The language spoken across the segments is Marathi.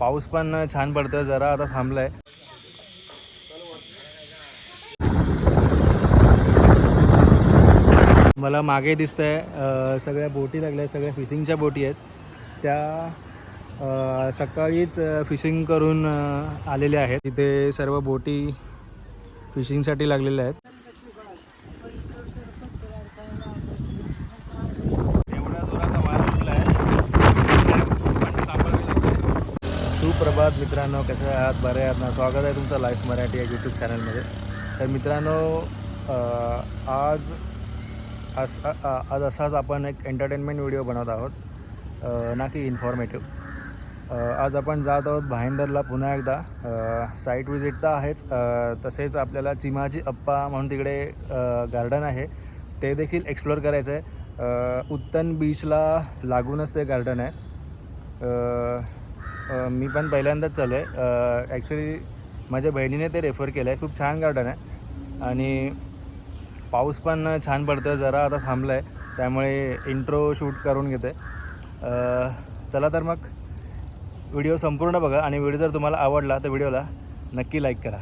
पाऊस पण छान पडतोय जरा आता थांबलाय. मला मागे दिसतंय सगळ्या बोटी लागल्या आहेत सगळ्या फिशिंगच्या बोटी आहेत. त्या सकाळीच फिशिंग करून आलेल्या आहेत. तिथे सर्व बोटी फिशिंगसाठी लागलेल्या आहेत एवढा जोराचा वारा सुटला आहे पण सापडावी लागते सुप्रभात मित्रांनो कसे आहात? बरे आहात ना? स्वागत आहे तुमचं लाईफ मराठी या यूट्यूब चॅनलमध्ये तर मित्रांनो आज आज आज असाच आपण एक एंटरटेनमेंट व्हिडिओ बनवत आहोत. ना की इन्फॉर्मेटिव्ह आज आपण जात आहोत भाईंदरला पुन्हा एकदा. साईट विजिट तर आहेच. तसेच आपल्याला चिमाजी अप्पा म्हणून तिकडे गार्डन आहे. ते देखील एक्सप्लोअर करायचं आहे उत्तन बीचला लागूनच ते गार्डन आहे. मी पण पहिल्यांदाच चालू आहे. ॲक्च्युली माझ्या बहिणीने ते रेफर केलं आहे खूप छान गार्डन आहे. आणि पाऊस पण छान पडतो आहे जरा आता थांबला आहे त्यामुळे इंट्रो शूट करून घेते. चला तर मग. व्हिडिओ संपूर्ण बघा. आणि व्हिडिओ जर तुम्हाला आवडला तर व्हिडिओला नक्की लाईक करा.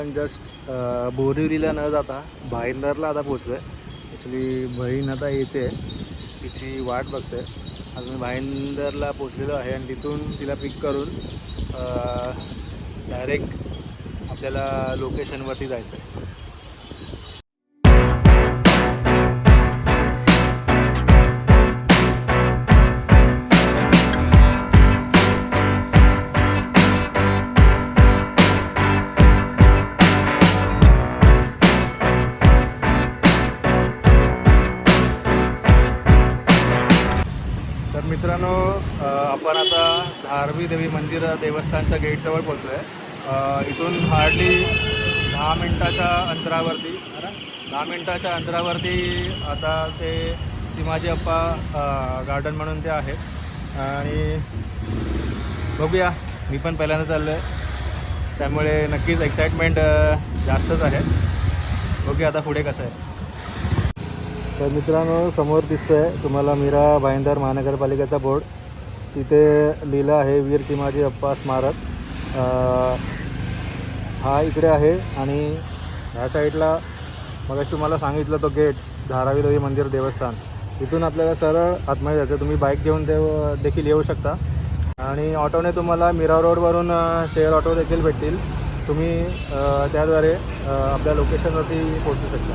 आपण जस्ट बोरिवलीला न जाता भाईंदरला आता पोचलो आहे ॲक्च्युली बहीण आता येते. तिची वाट बघते अजून भाईंदरला पोचलेलो आहे आणि तिथून तिला पिक करून डायरेक्ट आपल्याला लोकेशनवरती जायचं आहे आपण आता धारवी देवी मंदिर देवस्थानच्या गेटजवळ पोचलो आहे इथून हार्डली दहा मिनटाच्या अंतरावरती दहा मिनटाच्या अंतरावरती आता ते चिमाजी अप्पा गार्डन म्हणून ते आहे. आणि बघूया मी पण पहिल्यांदा चाललो आहे त्यामुळे नक्कीच एक्साइटमेंट जास्तच आहे. बघूया आता पुढे कसं आहे. तर मित्रांनो समोर दिसतोय तुम्हाला मीरा भाईंदर महानगरपालिकेचा बोर्ड तिथे लिहिलं आहे वीर चिमाजी अप्पा स्मारक. हा इकडे आहे आणि ह्या साईडला मग तुम्हाला सांगितलं तो गेट धारावी देवी मंदिर देवस्थान. इथून आपल्याला सरळ आतमध्ये जायचं तुम्ही बाईक घेऊन देव देखील येऊ शकता. आणि ऑटोने तुम्हाला मीरा रोडवरून शेअर ऑटो देखील भेटतील. तुम्ही त्याद्वारे आपल्या लोकेशनवरती पोहोचू शकता.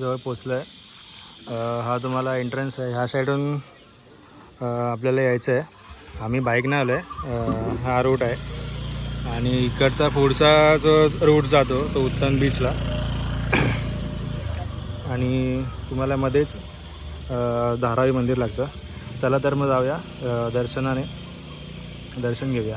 जवळ पोचलो आहे हा तुम्हाला एंट्रन्स आहे. ह्या साईडून आपल्याला यायचं आहे आम्ही बाईकनं आलो आहे हा रूट आहे. आणि इकडचा पुढचा जो रूट जातो तो उत्तन बीचला आणि तुम्हाला मध्येच धारावी मंदिर लागतं. चला तर मग जाऊया. दर्शनाने. दर्शन घेऊया.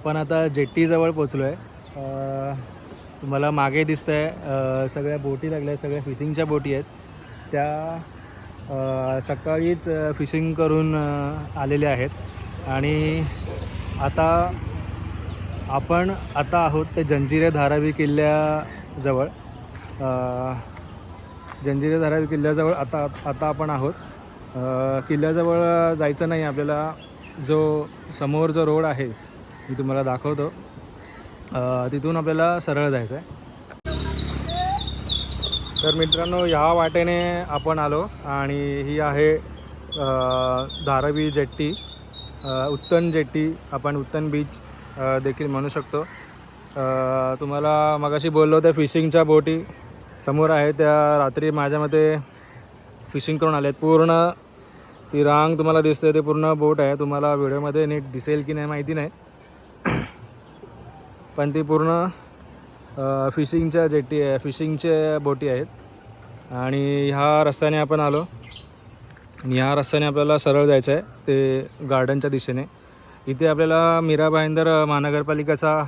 आपण आता जेट्टीजवळ पोचलो आहे तुम्हाला मागे दिसतं आहे सगळ्या बोटी लागल्या आहेत सगळ्या फिशिंगच्या बोटी आहेत. त्या सकाळीच फिशिंग करून आलेल्या आहेत. आणि आता आपण आता आहोत ते जंजिरे धारावी किल्ल्याजवळ. जंजिरे धारावी किल्ल्याजवळ आता आता आपण आहोत. किल्ल्याजवळ जायचं नाही आपल्याला जो समोर जो रोड आहे मी तुम्हाला दाखवतो. तिथून आपल्याला सरळ जायचं आहे तर मित्रांनो ह्या वाटेने आपण आलो आणि ही आहे धारावी जेट्टी. उत्तन जेट्टी आपण उत्तन बीच देखील म्हणू शकतो. तुम्हाला मगाशी बोललो त्या फिशिंगच्या बोटी. समोर आहे त्या रात्री माझ्या मते फिशिंग करून आले आहेत पूर्ण ती रांग तुम्हाला दिसते ते पूर्ण बोट आहे. तुम्हाला व्हिडिओमध्ये नीट दिसेल की नाही माहिती नाही. पण ती पूर्ण फिशिंगच्या जेटी आहे फिशिंगच्या बोटी आहेत. आणि ह्या रस्त्याने आपण आलो. आणि ह्या रस्त्याने आपल्याला सरळ जायचं आहे ते गार्डनच्या दिशेने. इथे आपल्याला मीरा भाईंदर महानगरपालिकेचा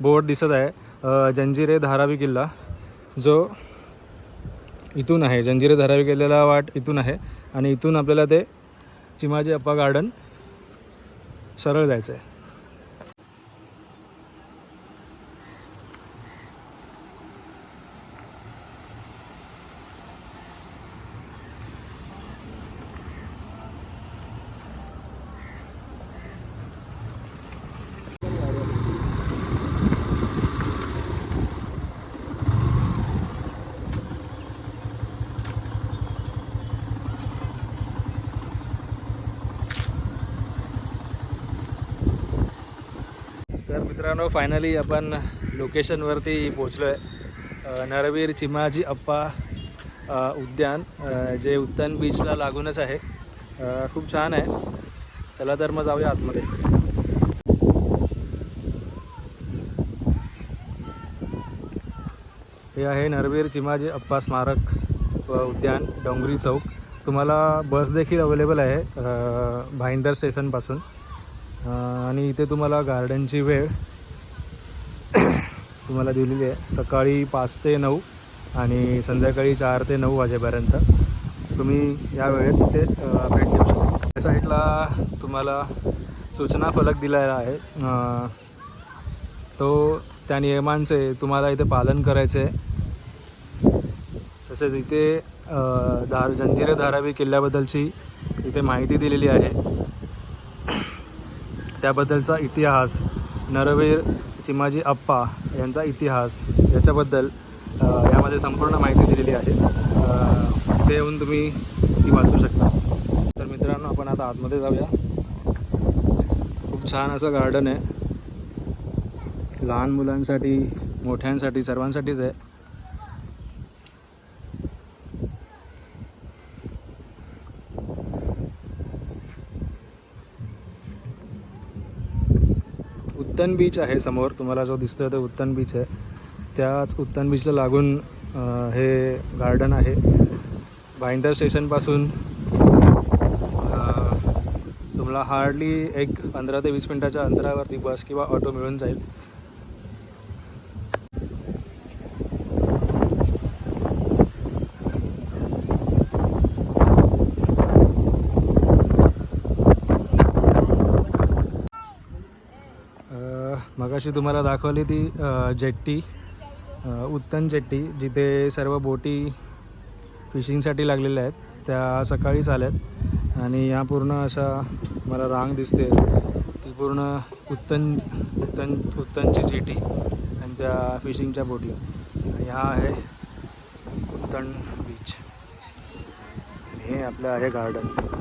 बोर्ड दिसत आहे जंजिरे धारावी किल्ला. जो इथून आहे जंजिरे धारावी किल्ल्याला वाट इथून आहे. आणि इथून आपल्याला ते चिमाजी अप्पा गार्डन सरळ जायचं आहे तर मित्रांनो फायनली आपण लोकेशनवरती पोचलो आहे नरवीर चिमाजी अप्पा उद्यान जे उत्तन बीचला लागूनच आहे. खूप छान आहे. चला तर मग जाऊया आतमध्ये. हे आहे नरवीर चिमाजी अप्पा स्मारक व उद्यान डोंगरी चौक. तुम्हाला बस देखील अवेलेबल आहे भाईंदर स्टेशनपासून आणि इथे तुम्हाला गार्डनची वेळ तुम्हाला दिलेली आहे. सकाळी पाच ते नऊ आणि संध्याकाळी चार ते नऊ वाजेपर्यंत. तुम्ही या वेळेत तिथे भेट देऊ शकता. त्या साईडला तुम्हाला सूचना फलक दिलेला आहे. तो त्या नियमांचे तुम्हाला इथे पालन करायचे आहे. तसेच इथे धार जंजिरे धारावी किल्ल्याबद्दलची इथे माहिती दिलेली आहे. त्याबद्दलचा इतिहास नरवीर चिमाजी अप्पा यांचा इतिहास याच्याबद्दल यामध्ये संपूर्ण माहिती दिलेली आहे. ते येऊन तुम्ही ती वाचू शकता. तर मित्रांनो आपण आता आतमध्ये जाऊया. खूप छान असं गार्डन आहे. लहान मुलांसाठी मोठ्यांसाठी सर्वांसाठीच आहे. उत्तन बीच आहे समोर. तुम्हाला जो दिसतो आहे तो उत्तन बीच आहे. त्याच उत्तन बीचला लागून हे गार्डन आहे. भाईंदर स्टेशनपासून तुम्हाला हार्डली एक पंधरा ते वीस मिनटाच्या अंतरावरती बस किंवा ऑटो मिळून जाईल. मगाशी तुम्हाला दाखवली ती जेट्टी उत्तन जेट्टी जिथे सर्व बोटी फिशिंगसाठी लागलेल्या आहेत. त्या सकाळीच आल्यात आणि या पूर्ण अशा मला रांग दिसते. ती पूर्ण उत्तन उत्तन उत्तनची जेटी आणि त्या फिशिंगच्या बोटी. आणि हा आहे उत्तन बीच. हे आपलं आहे गार्डन.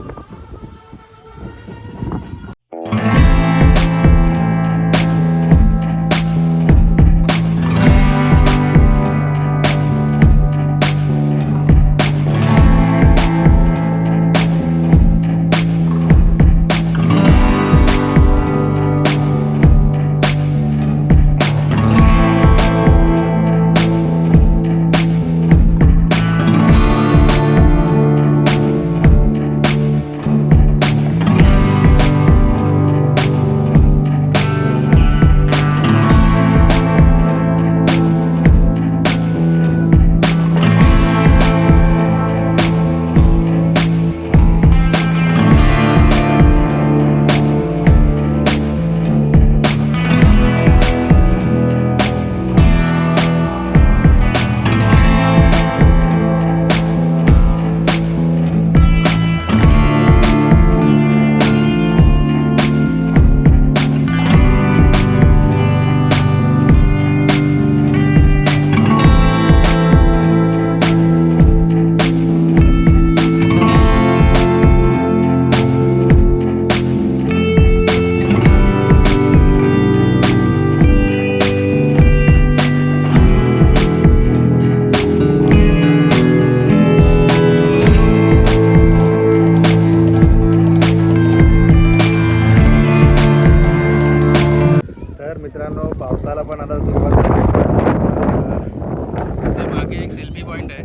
पॉईंट आहे.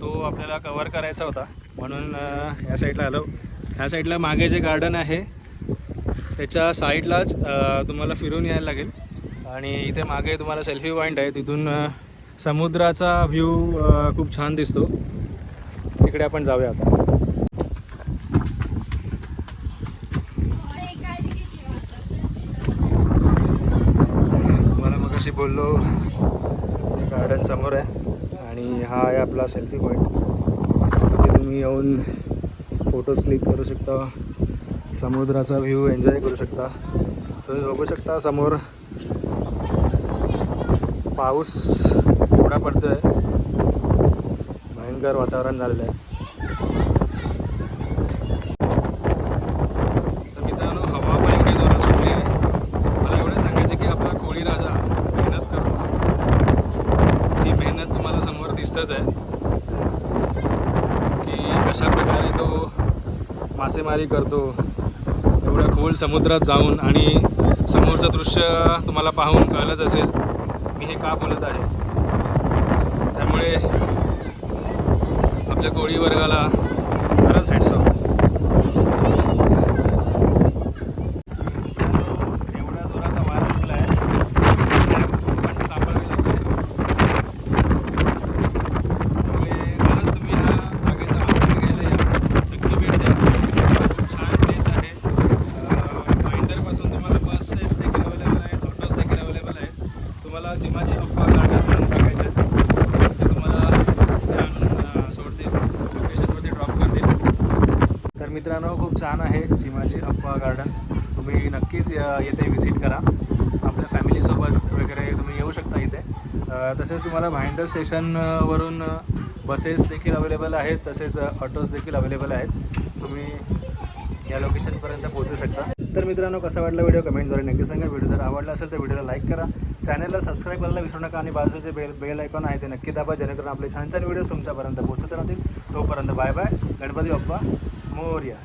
तो आपल्याला कवर करायचा होता. म्हणून ह्या या साईडला आलो. ह्या साईडला मागे जे गार्डन आहे त्याच्या साईडलाच तुम्हाला फिरून यायला लागेल. आणि इथे मागे तुम्हाला सेल्फी पॉईंट आहे. तिथून समुद्राचा व्ह्यू खूप छान दिसतो. तिकडे आपण जाऊया आता. तुम्हाला मग अशी बोललो गार्डन समोर आहे. हा आहे आपला सेल्फी पॉईंट तिथे तुम्ही येऊन फोटोज क्लिक करू शकता. समुद्राचा व्ह्यू एन्जॉय करू शकता. तुम्ही बघू शकता समोर पाऊस एवढा पडतो आहे भयंकर वातावरण झालेलं आहे तर मित्रांनो हवा पण एवढी जोरात सुटली आहे मला एवढं सांगायचं की आपला कोळी राजा मेहनत करतो ती मेहनत तुम्हाला समोर दिसतच आहे की कशा प्रकारे तो मासेमारी करतो. एवढ्या खोल समुद्रात जाऊन आणि समोरचं दृश्य तुम्हाला पाहून कळलंच असेल मी हे का बोलत आहे? त्यामुळे आपल्या कोळी वर्गाला खरंच हॅट्स ऑफ एवढ्या जोराचा वारा सुटला आहे पण सापडावी लागते त्यामुळे खरंच तुम्ही ह्या जागेचा आनंद घ्यायला या नक्की भेट द्या खूप छान प्लेस आहे भाईंदरपासून तुम्हाला बसेस देखील अवेलेबल आहेत ऑटोज देखील अवेलेबल आहेत तुम्हाला जिमाची अप्पा गार्डन म्हणून सांगायचं आहे ते तुम्हाला इथे आणून अं, सोडतील लोकेशनवरती ड्रॉप करतील तर मित्रांनो खूप छान आहे चिमाजी अप्पा गार्डन तुम्ही नक्कीच येथे व्हिजिट करा. आपल्या फॅमिलीसोबत वगैरे तुम्ही येऊ शकता इथे. तसेच तुम्हाला भाईंदर स्टेशनवरून बसेस देखील अवेलेबल आहेत. तसेच ऑटोज देखील अवेलेबल आहेत. तुम्ही या लोकेशनपर्यंत पोहोचू शकता. तर मित्रांनो कसा वाटला व्हिडिओ कमेंटद्वारे नक्की सांगा. व्हिडिओ जर आवडला असेल तर व्हिडिओला लाईक करा. चॅनलला सबस्क्राईब करायला विसरू नका आणि बाजूचे बेल बेल आयकॉन आहे ते नक्की दाबा जेणेकरून आपले छान छान व्हिडिओज तुमच्यापर्यंत पोहोचत राहतील. तोपर्यंत bye bye Ganpati Bappa. Morya